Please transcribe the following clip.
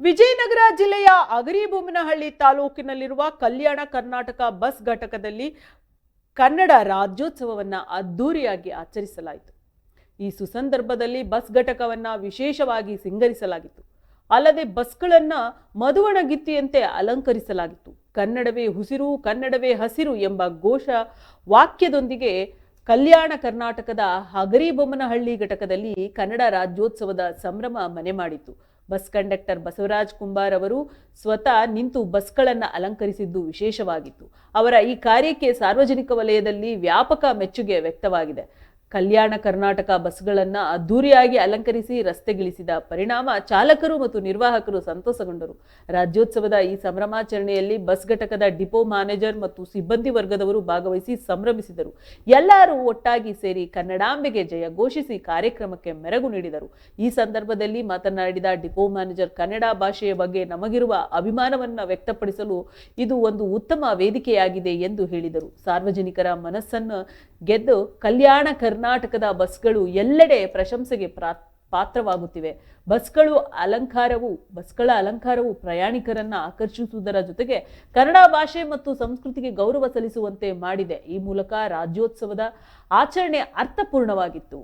ವಿಜಯನಗರ ಜಿಲ್ಲೆಯ ಅಗರಿಬೊಮ್ಮನಹಳ್ಳಿ ತಾಲೂಕಿನಲ್ಲಿರುವ ಕಲ್ಯಾಣ ಕರ್ನಾಟಕ ಬಸ್ ಘಟಕದಲ್ಲಿ ಕನ್ನಡ ರಾಜ್ಯೋತ್ಸವವನ್ನ ಅದ್ದೂರಿಯಾಗಿ ಆಚರಿಸಲಾಯಿತು. ಈ ಸುಸಂದರ್ಭದಲ್ಲಿ ಬಸ್ ಘಟಕವನ್ನ ವಿಶೇಷವಾಗಿ ಸಿಂಗರಿಸಲಾಗಿತ್ತು. ಅಲ್ಲದೆ ಬಸ್ಗಳನ್ನ ಮಧುವಣಗಿತ್ತಿಯಂತೆ ಅಲಂಕರಿಸಲಾಗಿತ್ತು. ಕನ್ನಡವೇ ಉಸಿರು, ಕನ್ನಡವೇ ಹಸಿರು ಎಂಬ ಘೋಷ ವಾಕ್ಯದೊಂದಿಗೆ ಕಲ್ಯಾಣ ಕರ್ನಾಟಕದ ಹಗರಿಬೊಮ್ಮನಹಳ್ಳಿ ಘಟಕದಲ್ಲಿ ಕನ್ನಡ ರಾಜ್ಯೋತ್ಸವದ ಸಂಭ್ರಮ ಮನೆ ಮಾಡಿತು ಬಸ್ ಕಂಡಕ್ಟರ್ ಬಸವರಾಜ್ ಕುಂಬಾರ್ ಅವರು ಸ್ವತಃ ನಿಂತು ಬಸ್ಗಳನ್ನು ಅಲಂಕರಿಸಿದ್ದು ವಿಶೇಷವಾಗಿತ್ತು. ಅವರ ಈ ಕಾರ್ಯಕ್ಕೆ ಸಾರ್ವಜನಿಕ ವಲಯದಲ್ಲಿ ವ್ಯಾಪಕ ಮೆಚ್ಚುಗೆ ವ್ಯಕ್ತವಾಗಿದೆ. ಕಲ್ಯಾಣ ಕರ್ನಾಟಕ ಬಸ್ಗಳನ್ನು ಅದ್ದೂರಿಯಾಗಿ ಅಲಂಕರಿಸಿ ರಸ್ತೆಗಿಳಿಸಿದ ಪರಿಣಾಮ ಚಾಲಕರು ಮತ್ತು ನಿರ್ವಾಹಕರು ಸಂತೋಷಗೊಂಡರು. ರಾಜ್ಯೋತ್ಸವದ ಈ ಸಂಭ್ರಮಾಚರಣೆಯಲ್ಲಿ ಬಸ್ ಘಟಕದ ಡಿಪೋ ಮ್ಯಾನೇಜರ್ ಮತ್ತು ಸಿಬ್ಬಂದಿ ವರ್ಗದವರು ಭಾಗವಹಿಸಿ ಸಂಭ್ರಮಿಸಿದರು. ಎಲ್ಲರೂ ಒಟ್ಟಾಗಿ ಸೇರಿ ಕನ್ನಡಾಂಬೆಗೆ ಜಯ ಘೋಷಿಸಿ ಕಾರ್ಯಕ್ರಮಕ್ಕೆ ಮೆರಗು ನೀಡಿದರು. ಈ ಸಂದರ್ಭದಲ್ಲಿ ಮಾತನಾಡಿದ ಡಿಪೋ ಮ್ಯಾನೇಜರ್, ಕನ್ನಡ ಭಾಷೆಯ ಬಗ್ಗೆ ನಮಗಿರುವ ಅಭಿಮಾನವನ್ನು ವ್ಯಕ್ತಪಡಿಸಲು ಇದು ಒಂದು ಉತ್ತಮ ವೇದಿಕೆಯಾಗಿದೆ ಎಂದು ಹೇಳಿದರು. ಸಾರ್ವಜನಿಕರ ಮನಸ್ಸನ್ನು ಗೆದ್ದು ಕಲ್ಯಾಣ ಕರ್ನಾಟಕದ ಬಸ್ಗಳು ಎಲ್ಲೆಡೆ ಪ್ರಶಂಸೆಗೆ ಪ್ರಾ, ಪಾತ್ರವಾಗುತ್ತಿವೆ. ಬಸ್ಗಳು ಅಲಂಕಾರವು, ಬಸ್ಗಳ ಅಲಂಕಾರವು ಪ್ರಯಾಣಿಕರನ್ನ ಆಕರ್ಷಿಸುವುದರ ಜೊತೆಗೆ ಕನ್ನಡ ಭಾಷೆ ಮತ್ತು ಸಂಸ್ಕೃತಿಗೆ ಗೌರವ ಸಲ್ಲಿಸುವಂತೆ ಮಾಡಿದೆ. ಈ ಮೂಲಕ ರಾಜ್ಯೋತ್ಸವದ ಆಚರಣೆ ಅರ್ಥಪೂರ್ಣವಾಗಿತ್ತು.